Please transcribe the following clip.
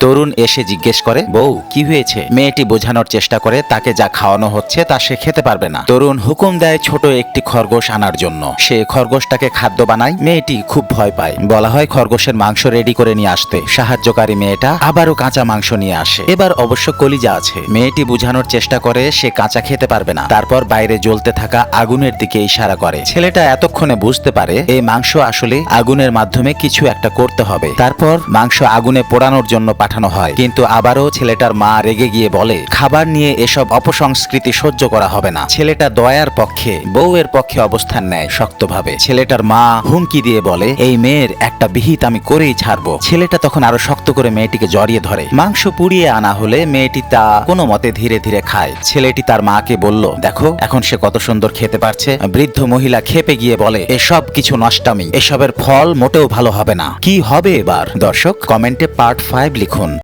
তরুণ এসে জিজ্ঞেস করে, বউ, কি হয়েছে? মেয়েটি বোঝানোর চেষ্টা করে, তাকে যা খাওয়ানো হচ্ছে তা সে খেতে পারবে না। তরুণ হুকুম দেয় ছোট একটি খরগোশ আনার জন্য। সে খরগোশটাকে খাদ্য বানায়, মেয়েটি খুব ভয় পায়। বলা হয় খরগোশের মাংস রেডি করে নিয়ে আসতে। সাহায্যকারী মেয়েটা আবারও কাঁচা মাংস নিয়ে আসে। এবার অবশ্য কলিজা আছে। মেয়েটি বোঝানোর চেষ্টা করে, সে কাঁচা খেতে পারবে না। তারপর বাইরে জ্বলতে থাকা আগুনের দিকে ইশারা করে। ছেলেটা এতক্ষণে বুঝতে পারে, এই মাংস আসলে আগুনের মাধ্যমে কিছু একটা করতে হবে। তারপর মাংস আগুনে পোড়ানোর জন্য পাঠানো হয়। কিন্তু আবারও ছেলেটার মা রেগে গিয়ে বলে, খাবার নিয়ে এসব অপসংস্কৃতি সহ্য করা হবে না। ছেলেটা দয়ার পক্ষে, বউয়ের পক্ষে অবস্থান নেয় শক্তভাবে। ছেলেটার মা হুমকি দিয়ে বলে, এই মেয়ের একটা বিহিত আমি করেই ছাড়বো। ছেলেটা তখন আরও শক্ত করে মেয়েটিকে জড়িয়ে ধরে। মাংস পুড়িয়ে আনা হলে মেয়েটি তা কোনো মতে ধীরে ধীরে খায়। ছেলেটি তার মাকে বলল, দেখো, এখন সে কত সুন্দর খেতে পারছে। বৃদ্ধ মহিলা খেপে গিয়ে বলে, এসব কিছু নষ্টামি। এসবের ফল মোটেও ভালো হবে না। কি হবে এবার? দর্শক, কমেন্টে পার্ট ফাইভ লিখুন।